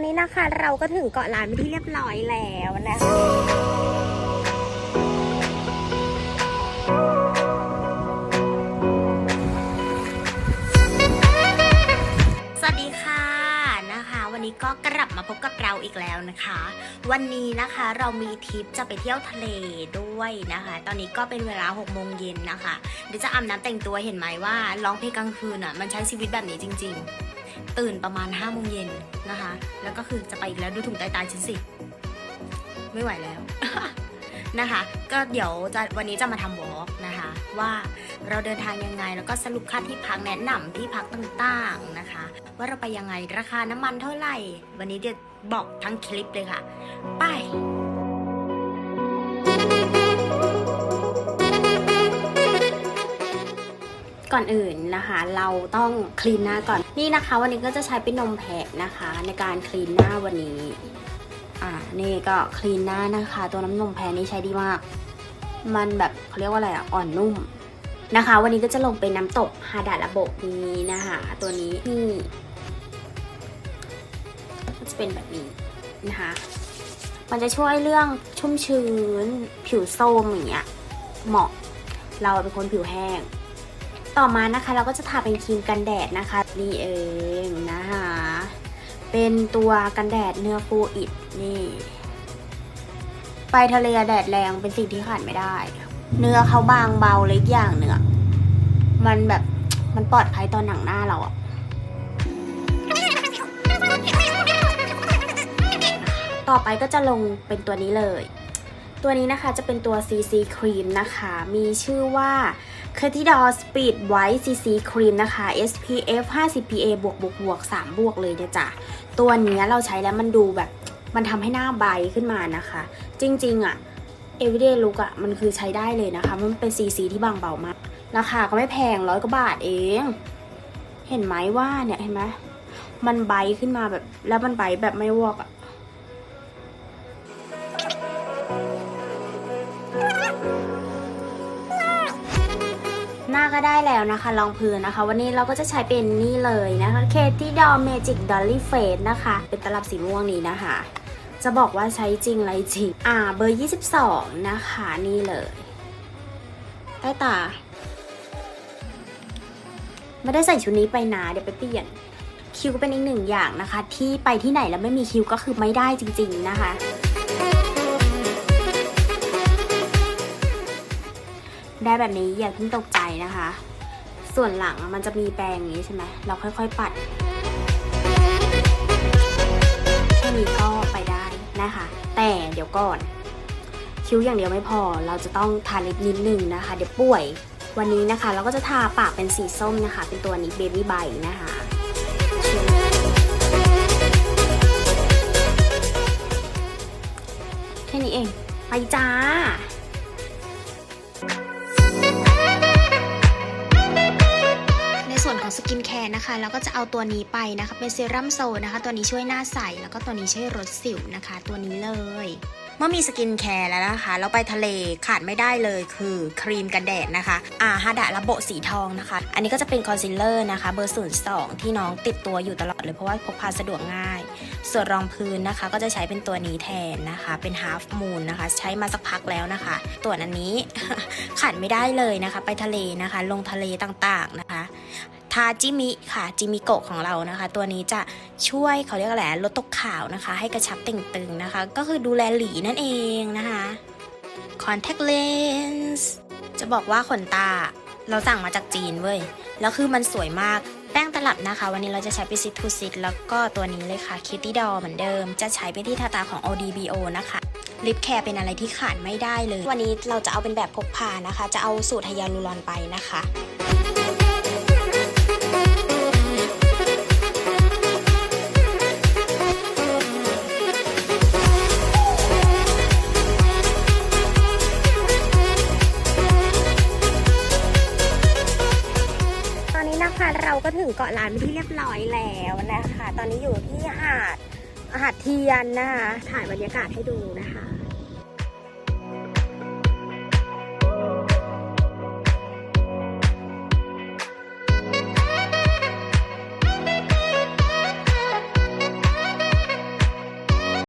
อนนี้นะคะ เราก็ถึงเกาะล้านไปที่เรียบร้อยแล้วนะคะสวัสดีค่ะนะคะวันนี้ก็กลับมาพบกับเราอีกแล้วนะคะ วันนี้นะคะเรามีทริปจะไปเที่ยวทะเลด้วยนะคะ ตอนนี้ก็เป็นเวลา6โมงเย็นนะคะ เดี๋ยวจะอาบน้ำแต่งตัวเห็นไหมว่าร้องเพลงกลางคืนอะมันใช้ชีวิตแบบนี้จริง ๆ ตื่นประมาณ5โมงเย็นนะคะ แล้วก็คือจะไปอีกแล้วดูถุงใต้ตาฉันสิ ไม่ไหวแล้วนะคะ ก็เดี๋ยวจะวันนี้จะมาทำวอล์กนะคะ ว่าเราเดินทางยังไง แล้วก็สรุปค่าที่พักแนะนำที่พักต่างๆนะคะ ว่าเราไปยังไงราคาน้ำมันเท่าไหร่ วันนี้เดี๋ยวบอกทั้งคลิปเลยค่ะ ไป ก่อนอื่นนะคะ เราต้องคลีนหน้าก่อนนี่นะคะ วันนี้ก็จะใช้เป็นนมแพะนะคะ ในการคลีนหน้าวันนี้ อ่านี่ก็คลีนหน้านะคะ ตัวน้ำนมแพะนี่ใช้ดีมาก มันแบบเขาเรียกว่าอะไรอะอ่อนนุ่มนะคะ วันนี้ก็จะลงเป็นน้ำตกฮาดาระบบนี้นะคะ ตัวนี้นี่ก็จะเป็นแบบนี้นะคะมันจะช่วยเรื่องชุ่มชื้น ผิวโทรมอย่างเงี้ยเหมาะ เราเป็นคนผิวแห้ง ต่อมานะคะเราก็จะทาเป็นครีมกันแดดนะคะนี่เองนะคะเป็นตัวกันแดดเนื้อฟูอิดนี่ไปทะเลแดดแรงเป็นสิ่งที่ขาดไม่ได้ เนื้อเขาบางเบาเล็กอย่างเนื้อมันแบบมันปลอดภัยตอนหนังหน้าเราอะต่อไปก็จะลงเป็นตัวนี้เลย ตัวนี้นะคะจะเป็นตัว CC Cream นะคะ มีชื่อว่า c u r t i d o r Speed White CC Cream นะคะ SPF 50 PA บวกบวกบวก3บวกเลยเนี่ยจ้ะตัวนี้เราใช้แล้วมันดูแบบ มันทำให้หน้าใบขึ้นมานะคะ จริงๆอะ Everyday Look อะมันคือใช้ได้เลยนะคะ มันเป็น CC ที่บางเบามาก ราคาก็ไม่แพงร้อยกว่าบาทเอง เห็นไหมว่าเนี่ย เห็นไหมมันใบขึ้นมาแบบแล้วมันใบแบบไม่วอกอะ ก็ได้แล้วนะคะ รองพื้นนะคะ วันนี้เราก็จะใช้เป็นนี่เลยนะคะเคที่ดอเมจิกดอลลี่เฟสนะคะ เป็นตลับสีม่วงนี้นะคะ จะบอกว่าใช้จริงไรจริง อ่าเบอร์ 22 นะคะนี่เลยใต้ตา ไม่ได้ใส่ชุดนี้ไปนะเดี๋ยวไปเปลี่ยน คิวเป็นอีกหนึ่งอย่างนะคะ ที่ไปที่ไหนแล้วไม่มีคิวก็คือไม่ได้จริง ๆนะคะ ได้แบบนี้อย่าเพิ่งตกใจนะคะ ส่วนหลังมันจะมีแปรงอย่างนี้ใช่ไหมเราค่อยๆปัดแค่นี้ก็ไปได้นะคะ แต่เดี๋ยวก่อน คิ้วอย่างเดียวไม่พอ เราจะต้องทาเลิปนิดนึงนะคะ เดี๋ยวป่วย วันนี้นะคะ เราก็จะทาปากเป็นสีส้มนะคะ เป็นตัวนี้ Baby b บนะคะแค่นี้เอง ไปจ้า ส่วนของสกินแคร์นะคะเราก็จะเอาตัวนี้ไปนะคะ เป็นเซรั่มโซนะคะ ตัวนี้ช่วยหน้าใส แล้วก็ตัวนี้ช่วยลดสิวนะคะ ตัวนี้เลยเมื่อมีสกินแคร์แล้วนะคะ เราไปทะเลขาดไม่ได้เลยคือครีมกันแดดนะคะอาฮาดะระโบสีทองนะคะอันนี้ก็จะเป็นคอนซีลเลอร์นะคะ เบอร์ศูนย์สองที่น้องติดตัวอยู่ตลอดเลยเพราะว่าพกพาสะดวกง่าย ส่วนรองพื้นนะคะ ก็จะใช้เป็นตัวนี้แทนนะคะ เป็น half moon นะคะ ใช้มาสักพักแล้วนะคะ ตัวอันนี้ขาดไม่ได้เลยนะคะ ไปทะเลนะคะ ลงทะเลต่างๆนะคะทาจิมิค่ะจิมิโกะของเรานะคะ ตัวนี้จะช่วยเขาเรียกอะไรลดตกขาวนะคะ ให้กระชับเต่งตึงนะคะ ก็คือดูแลหลีนั่นเองนะคะ contact lens จะบอกว่าขนตาเราสั่งมาจากจีนเว้ย แล้วคือมันสวยมาก แป้งตลับนะคะ วันนี้เราจะใช้เป็นซิทูซิตแล้วก็ตัวนี้เลยค่ะคิตตี้ดอเหมือนเดิม จะใช้เป็นที่ทาตาของ ODBO นะคะลิปแคร์เป็นอะไรที่ขาดไม่ได้เลย วันนี้เราจะเอาเป็นแบบพกพานะคะ จะเอาสูตรไฮยาลูรอนไปนะคะ งเกาะล้านเป็นที่เรียบร้อยแล้วนะคะ ตอนนี้อยู่ที่หาดหาดเทียนนะคะ ถ่ายบรรยากาศให้ดูนะคะ